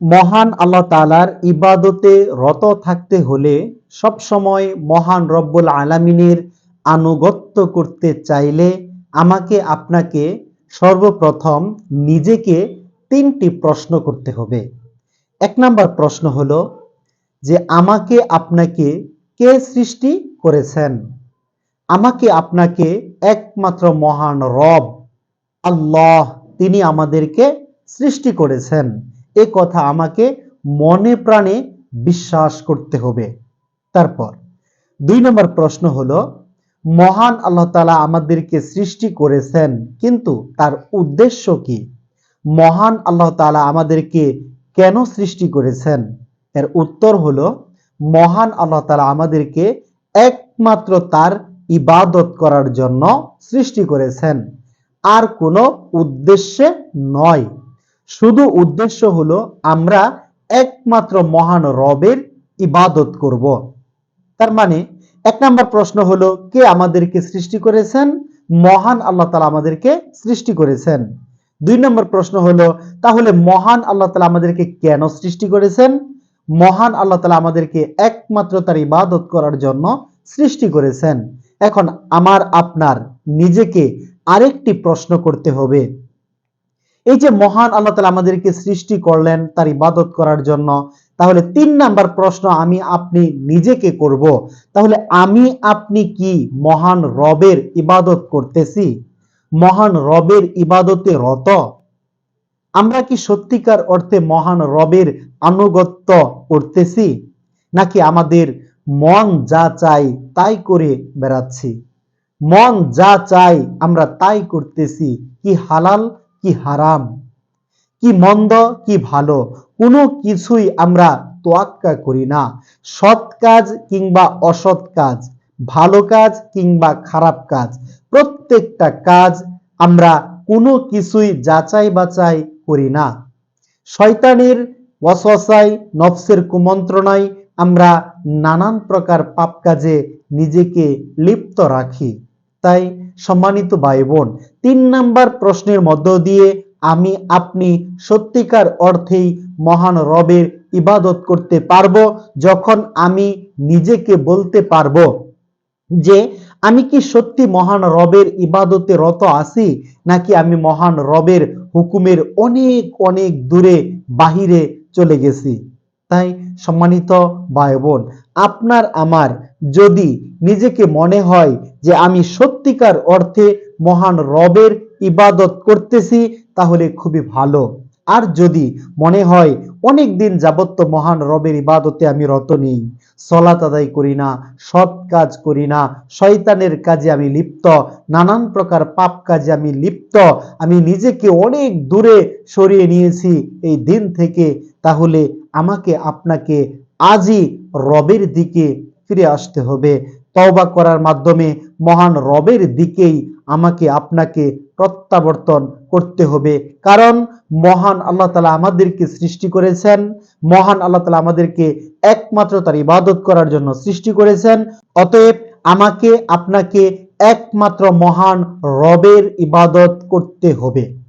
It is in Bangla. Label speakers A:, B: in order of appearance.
A: মহান আল্লাহ তাআলার ইবাদতে রত থাকতে হলে সবসময় মহান রব্বুল আলামিনের আনুগত্য করতে চাইলে আমাকে, আপনাকে সর্বপ্রথম নিজেকে তিনটি প্রশ্ন করতে হবে। এক নাম্বার প্রশ্ন হলো যে, আমাকে, আপনাকে কে সৃষ্টি করেছেন? আমাকে, আপনাকে একমাত্র মহান রব, আল্লাহ, তিনি আমাদেরকে সৃষ্টি করেছেন। এ কথা আমাকে মনে প্রাণে বিশ্বাস করতে হবে। তারপর দুই নম্বর প্রশ্ন হলো, মহান আল্লাহ তাআলা আমাদেরকে সৃষ্টি করেছেন, কিন্তু তার উদ্দেশ্য কি? মহান আল্লাহ তাআলা আমাদেরকে কেন সৃষ্টি করেছেন? এর উত্তর হলো, মহান আল্লাহ তালা আমাদেরকে একমাত্র তার ইবাদত করার জন্য সৃষ্টি করেছেন। আর কোনো উদ্দেশ্যে নয়। শুধু উদ্দেশ্য হলো আমরা একমাত্র মহান রবের ইবাদত করব। তার মানে এক নম্বর প্রশ্ন হলো, কে আমাদেরকে সৃষ্টি করেছেন? মহান আল্লাহ তাআলা আমাদেরকে সৃষ্টি করেছেন। দুই নম্বর প্রশ্ন হলো, তাহলে মহান আল্লাহ তাআলা আমাদেরকে কেন সৃষ্টি করেছেন? মহান আল্লাহ তাআলা আমাদেরকে একমাত্র তার ইবাদত করার জন্য সৃষ্টি করেছেন। এখন আমার, আপনার, নিজেকে আরেকটি প্রশ্ন করতে হবে। এই যে মহান আল্লাহ তাআলা আমাদেরকে সৃষ্টি করলেন, তার ইবাদত করার জন্য, তাহলে তিন নাম্বার প্রশ্ন আমি আপনি নিজেকে করব? তাহলে আমি আপনি কি মহান রবের ইবাদত করতেছি? মহান রবের ইবাদতে রত? আমরা কি সত্যিকার অর্থে মহান রবের আনুগত্য করতেছি? নাকি আমাদের মন যা চাই তাই করে বেড়াচ্ছি? মন যা চাই আমরা তাই করতেছি, কি হালাল কি হারাম, কি মন্দ, কি ভালো, কোনো কিছুই আমরা তোয়াক্কা করি না। সৎ কাজ কিংবা অসৎ কাজ, ভালো কাজ কিংবা খারাপ কাজ, প্রত্যেকটা কাজ আমরা কোনো কিছুই যাচাই বাছাই করি না। শয়তানের ওয়াসওয়াসায় নফসের কুমন্ত্রণায় আমরা নানান প্রকার পাপ কাজে নিজেকে লিপ্ত রাখি। তাই সম্মানিত ভাই বোন তিন নাম্বার প্রশ্নের মধ্য দিয়ে আমি আপনি সত্যিকার অর্থেই মহান রবের ইবাদত করতে পারব যখন আমি নিজেকে বলতে পারব যে আমি কি সত্যি মহান রবের ইবাদতে রত আছি নাকি আমি মহান রবের হুকুমের অনেক অনেক দূরে, বাহিরে চলে গেছি। তাই সম্মানিত ভাই বোন আপনার, আমার যদি নিজেকে মনে হয় যে আমি সত্যিকার অর্থে মহান রবের ইবাদত করতেছি, তাহলে খুবই ভালো। আর যদি মনে হয় অনেক দিন যাবত তো মহান রবের ইবাদতে আমি রত নেই, সলাত আদায় করি না, সৎ কাজ করি না, শয়তানের কাজে আমি লিপ্ত, নানান প্রকার পাপ কাজে আমি লিপ্ত, আমি নিজেকে অনেক দূরে সরিয়ে নিয়েছি এই দিন থেকে, তাহলে আমাকে আপনাকে আজই রবের দিকে ফিরে আসতে হবে। তওবা করার মাধ্যমে মহান রবের দিকেই আমাকে, আপনাকে প্রত্যাবর্তন করতে হবে। কারণ মহান আল্লাহ তালা আমাদেরকে সৃষ্টি করেছেন। মহান আল্লাহ তালা আমাদেরকে একমাত্র তার ইবাদত করার জন্য সৃষ্টি করেছেন। অতএব আমাকে, আপনাকে একমাত্র মহান রবের ইবাদত করতে হবে।